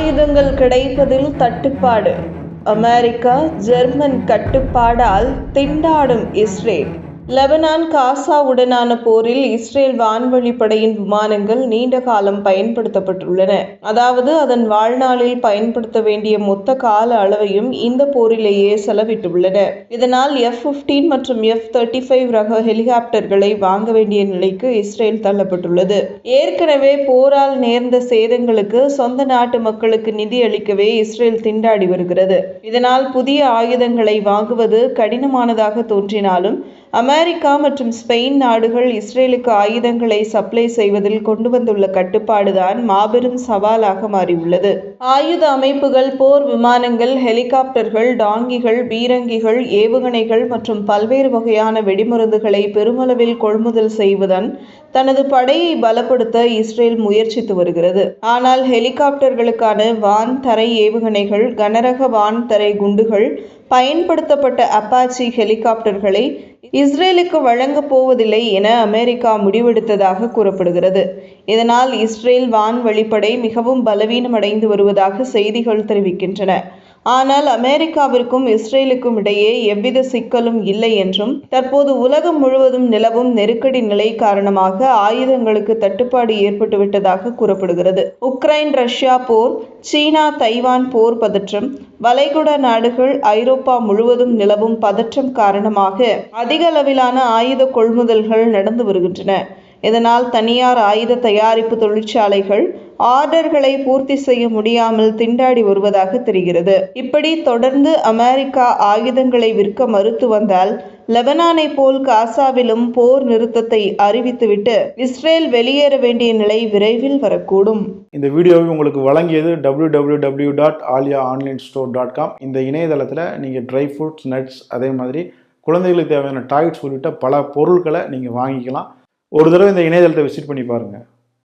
ஆயுதங்கள் கிடைப்பதில் தட்டுப்பாடு. அமெரிக்கா ஜெர்மன் கட்டுப்பாடால் திண்டாடும் இஸ்ரேல். லெபனான் காசாவுடனான போரில் இஸ்ரேல் வான்வழி படையின் விமானங்கள் நீண்ட காலம் பயன்படுத்தப்பட்டுள்ளன. அதாவது அதன் வாழ்நாளில் பயன்படுத்த வேண்டிய மொத்த கால அளவையும் இந்த போரிலேயே செலவிட்டுள்ளன. இதனால் எஃப் 15 மற்றும் எஃப் தேர்ட்டி ஃபைவ் ரக ஹெலிகாப்டர்களை வாங்க வேண்டிய நிலைக்கு இஸ்ரேல் தள்ளப்பட்டுள்ளது. ஏற்கனவே போரால் நேர்ந்த சேதங்களுக்கு சொந்த நாட்டு மக்களுக்கு நிதி அளிக்கவே இஸ்ரேல் திண்டாடி வருகிறது. இதனால் புதிய ஆயுதங்களை வாங்குவது கடினமானதாக தோன்றினாலும் அமெரிக்கா மற்றும் ஸ்பெயின் நாடுகள் இஸ்ரேலுக்கு ஆயுதங்களை சப்ளை செய்வதில் கொண்டு வந்துள்ள கட்டுப்பாடுதான் மாபெரும் சவாலாக மாறியுள்ளது. ஆயுத அமைப்புகள் போர் விமானங்கள் ஹெலிகாப்டர்கள் டாங்கிகள் பீரங்கிகள் ஏவுகணைகள் மற்றும் பல்வேறு வகையான வெடிமருந்துகளை பெருமளவில் கொள்முதல் செய்வதன் தனது படையை பலப்படுத்த இஸ்ரேல் முயற்சித்து வருகிறது. ஆனால் ஹெலிகாப்டர்களுக்கான வான் தரை ஏவுகணைகள் கனரக வான் தரை குண்டுகள் பயன்படுத்தப்பட்ட அப்பாச்சி ஹெலிகாப்டர்களை இஸ்ரேலுக்கு வழங்கப் போவதில்லை என அமெரிக்கா முடிவெடுத்ததாக கூறப்படுகிறது. இதனால் இஸ்ரேல் வான் வழிப்படை மிகவும் பலவீனமடைந்து வருவதாக செய்திகள் தெரிவிக்கின்றன. ஆனால் அமெரிக்காவிற்கும் இஸ்ரேலுக்கும் இடையே எவ்வித சிக்கலும் இல்லை என்றும் தற்போது உலகம் முழுவதும் நிலவும் நெருக்கடி நிலை காரணமாக காரணமாக ஆயுதங்களுக்கு தட்டுப்பாடு ஏற்பட்டுவிட்டதாக கூறப்படுகிறது. உக்ரைன் ரஷ்யா போர் சீனா தைவான் போர் பதற்றம் வளைகுடா நாடுகள் ஐரோப்பா முழுவதும் நிலவும் பதற்றம் காரணமாக அதிக அளவிலான ஆயுத கொள்முதல்கள் நடந்து வருகின்றன. இதனால் தனியார் ஆயுத தயாரிப்பு தொழிற்சாலைகள் ஆர்டர்களை பூர்த்தி செய்ய முடியாமல் திண்டாடி வருவதாக தெரிகிறது. இப்படி தொடர்ந்து அமெரிக்கா ஆயுதங்களை விற்க மறுத்து வந்தால் லெபனானை போல் காசாவிலும் போர் நிறுத்தத்தை அறிவித்துவிட்டு இஸ்ரேல் வெளியேற வேண்டிய நிலை விரைவில் வரக்கூடும். இந்த வீடியோவை உங்களுக்கு வழங்கியது W W W dot Aaliya online store dot com இந்த இணையதளத்தில் நீங்கள் ட்ரை ஃப்ரூட்ஸ் நட்ஸ் அதே மாதிரி குழந்தைகளுக்கு தேவையான டாய்ஸ் உள்ளிட்ட பல பொருட்களை நீங்கள் வாங்கிக்கலாம். ஒரு தடவை இந்த இணையதளத்தை விசிட் பண்ணி பாருங்கள்